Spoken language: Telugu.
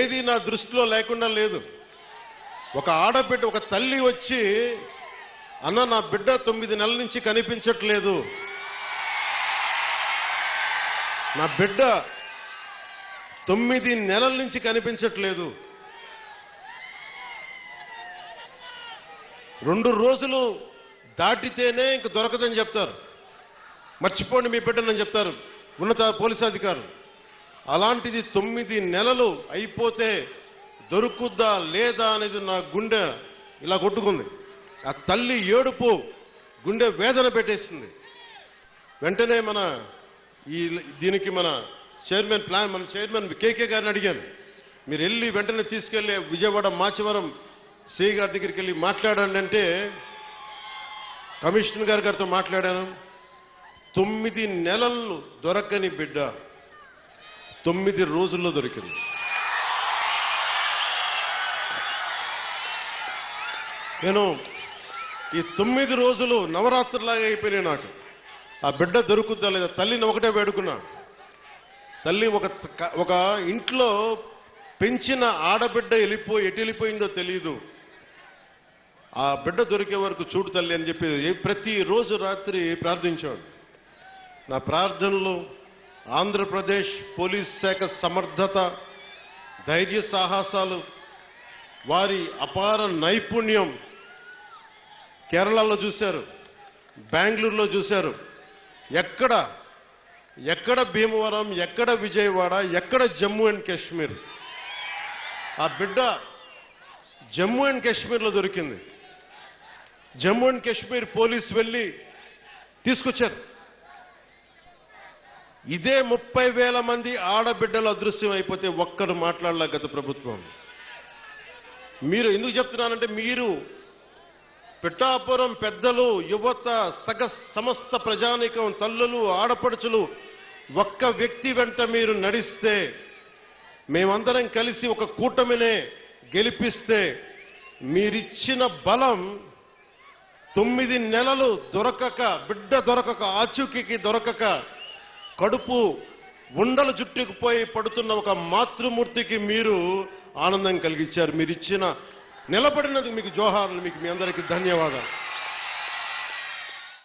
ఏది నా దృష్టిలో లేకుండా లేదు. ఒక ఆడబిడ్డ ఒక తల్లి వచ్చి అన్న నా బిడ్డ తొమ్మిది నెలల నుంచి కనిపించట్లేదు. నా బిడ్డ తొమ్మిది నెలల నుంచి కనిపించట్లేదు. రెండు రోజులు దాటితేనే ఇంక దొరకదని చెప్తారు. మర్చిపోండి మీ బిడ్డనని చెప్తారు. ఉన్నత పోలీసు అధికారులు. అలాంటిది తొమ్మిది నెలలు అయిపోతే దొరుకుద్దా లేదా అనేది నా గుండె ఇలా కొట్టుకుంది. ఆ తల్లి ఏడుపు గుండె వేదన పెట్టేస్తుంది వెంటనే మన ఈ దీనికి మన చైర్మన్ ప్లాన్ మన చైర్మన్ కేకే గారిని అడిగాను. మీరు వెళ్ళి వెంటనే తీసుకెళ్ళే విజయవాడ మాచవరం సి గారి దగ్గరికి వెళ్ళి మాట్లాడండి అంటే కమిషనర్ గారి గారితో మాట్లాడాను. తొమ్మిది నెలలు దొరకని బిడ్డ. తొమ్మిది రోజుల్లో దొరికింది. నేను ఈ తొమ్మిది రోజులు నవరాత్రులాగా అయిపోయినాయి నాకు. ఆ బిడ్డ దొరుకుద్దా లేదా? తల్లిని ఒకటే వేడుకున్నా. తల్లి ఒక ఒక ఇంట్లో పెంచిన ఆడబిడ్డ వెళ్ళిపోయి ఎటు వెళ్ళిపోయిందో తెలియదు ఆ బిడ్డ దొరికే వరకు చూడు తల్లి అని చెప్పి ప్రతిరోజు రాత్రి ప్రార్థించాడు నా ప్రార్థనలు ఆంధ్రప్రదేశ్ పోలీస్ శాఖ సమర్థత ధైర్య సాహసాలు వారి అపార నైపుణ్యం కేరళలో చూశారు బెంగళూరులో చూశారు. ఎక్కడ ఎక్కడ భీమవరం ఎక్కడ విజయవాడ ఎక్కడ జమ్మూ అండ్ కాశ్మీర్? ఆ బిడ్డ జమ్మూ అండ్ కాశ్మీర్లో దొరికింది. జమ్మూ అండ్ కాశ్మీర్ పోలీస్ వెళ్ళి తీసుకొచ్చారు. ఇదే ముప్పై వేల మంది ఆడబిడ్డలు అదృశ్యం అయిపోతే ఒక్కరు మాట్లాడలే గత ప్రభుత్వం. మీరు ఎందుకు చెప్తున్నానంటే మీరు పిఠాపురం పెద్దలు యువత సగ సమస్త ప్రజానికం తల్లులు ఆడపడుచులు ఒక్క వ్యక్తి వెంట మీరు నడిస్తే మేమందరం కలిసి ఒక కూటమినే గెలిపిస్తే మీరిచ్చిన బలం తొమ్మిది నెలలు దొరకక బిడ్డ దొరకక ఆచూకీకి దొరకక కడుపు ఉండలు జుట్టుకుపోయి పడుతున్న ఒక మాతృమూర్తికి మీరు ఆనందం కలిగించారు. మీరు ఇచ్చిన నిలబడినందుకు మీకు జోహార్లు మీకు మీ అందరికీ ధన్యవాదాలు.